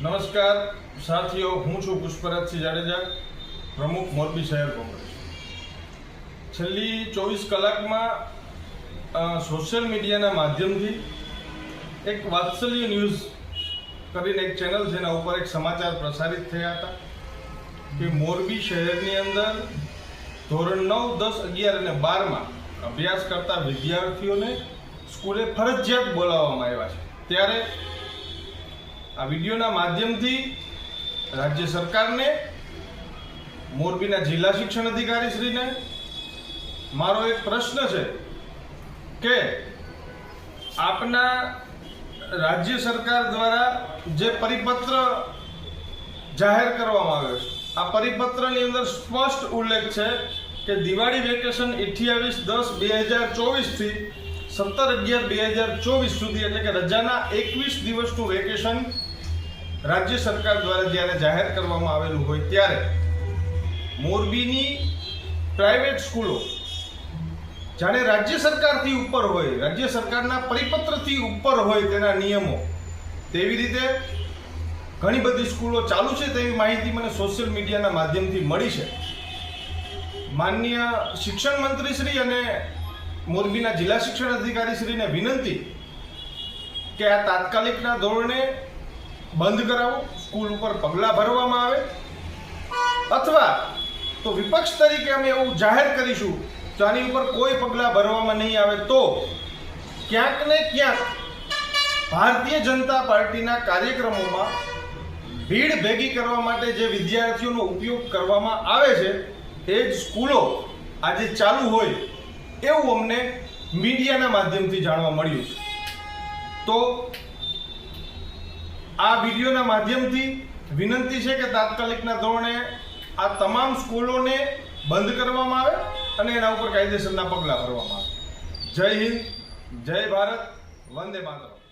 નમસ્કાર, સાથીઓ, હું છું પુષ્પરાજસિંહ જાડેજા, પ્રમુખ મોરબી શહેર કોંગ્રેસ. છેલ્લી ચોવીસ કલાકમાં સોશિયલ મીડિયાના માધ્યમથી એક વાત્સલ્ય ન્યૂઝ કરીને એક ચેનલ છે, એના ઉપર એક સમાચાર પ્રસારિત થયા હતા કે મોરબી શહેરની અંદર ધોરણ નવ, દસ, અગિયાર અને બારમાં અભ્યાસ કરતા વિદ્યાર્થીઓને સ્કૂલે ફરજિયાત બોલાવવામાં આવ્યા છે. ત્યારે આ વિડીયોના માધ્યમથી રાજ્ય સરકારને, મોરબીના જિલ્લા શિક્ષણ અધિકારી શ્રીને મારો એક પ્રશ્ન છે કે આપના રાજ્ય સરકાર દ્વારા જે પરિપત્ર જાહેર કરવામાં આવ્યો છે, આ પરિપત્રની અંદર સ્પષ્ટ ઉલ્લેખ છે કે દિવાળી વેકેશન અઠ્યાવીસ દસ બે હજાર ચોવીસથી સત્તર અગિયાર બે હજાર ચોવીસ સુધી એટલે કે રજાના એકવીસ દિવસનું વેકેશન રાજ્ય સરકાર દ્વારા જ્યારે જાહેર કરવામાં આવેલું હોય ત્યારે મોરબીની પ્રાઇવેટ સ્કૂલો જાણે રાજ્ય સરકારથી ઉપર હોય, રાજ્ય સરકારના પરિપત્રથી ઉપર હોય તેના નિયમો, તેવી રીતે ઘણી બધી સ્કૂલો ચાલુ છે તેવી માહિતી મને સોશિયલ મીડિયાના માધ્યમથી મળી છે. માનનીય શિક્ષણ મંત્રી શ્રી અને મોરબીના જિલ્લા શિક્ષણ અધિકારી શ્રીને વિનંતી કે આ તાત્કાલિકના ધોરણે બંધ કરાવો. સ્કૂલ ઉપર પગલાં ભરવામાં આવે. અથવા તો વિપક્ષ તરીકે અમે એવું જાહેર કરીશું તો આની ઉપર કોઈ પગલાં ભરવામાં નહીં આવે, તો ક્યાંક ને ક્યાંક ભારતીય જનતા પાર્ટીના કાર્યક્રમોમાં ભીડ ભેગી કરવા માટે જે વિદ્યાર્થીઓનો ઉપયોગ કરવામાં આવે છે, એ જ સ્કૂલો આજે ચાલુ હોય એવું અમને મીડિયાના માધ્યમથી જાણવા મળ્યું છે. તો આ વિડીયોના માધ્યમથી વિનંતી છે કે તાત્કાલિકના ધોરણે આ તમામ સ્કૂલોને બંધ કરવામાં આવે અને એના ઉપર કાયદેસરના પગલાં ભરવામાં આવે. જય હિન્દ, જય ભારત, વંદે માતરમ.